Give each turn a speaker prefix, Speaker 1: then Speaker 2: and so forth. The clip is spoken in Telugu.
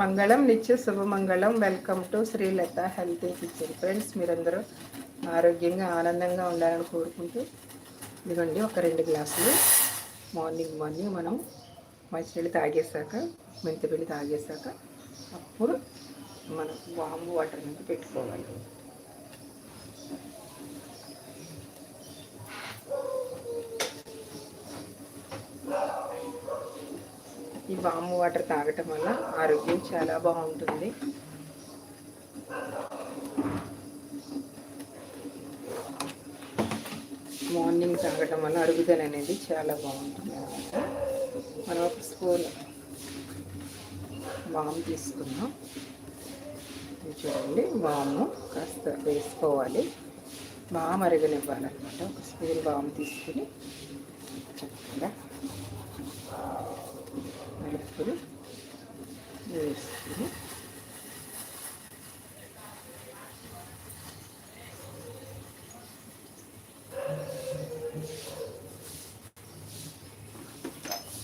Speaker 1: మంగళం నిత్య శుభమంగళం. Welcome to Srilatha health kitchen friends మీరందరూ ఆరోగ్యంగా ఆనందంగా ఉండాలని కోరుకుంటూ ఇదిగోండి ఒక రెండు గ్లాసులు. మార్నింగ్ మార్నింగ్ మనం మంచినీళ్ళు తాగేసాక మెంతిపిండి తాగేసాక అప్పుడు మనం వాము వాటర్ మీద పెట్టుకోవాలి. ఈ వాము వాటర్ తాగటం వల్ల ఆరోగ్యం చాలా బాగుంటుంది. మార్నింగ్ తాగటం వల్ల అరుగుదల అనేది చాలా బాగుంటుంది అనమాట మనం ఒక స్పూన్ వాము తీసుకున్నాం చూడండి వాము కాస్త వేసుకోవాలి. బాగా మరగనివ్వాలన్నమాట ఒక స్పూన్ వాము తీసుకుని Mm-hmm.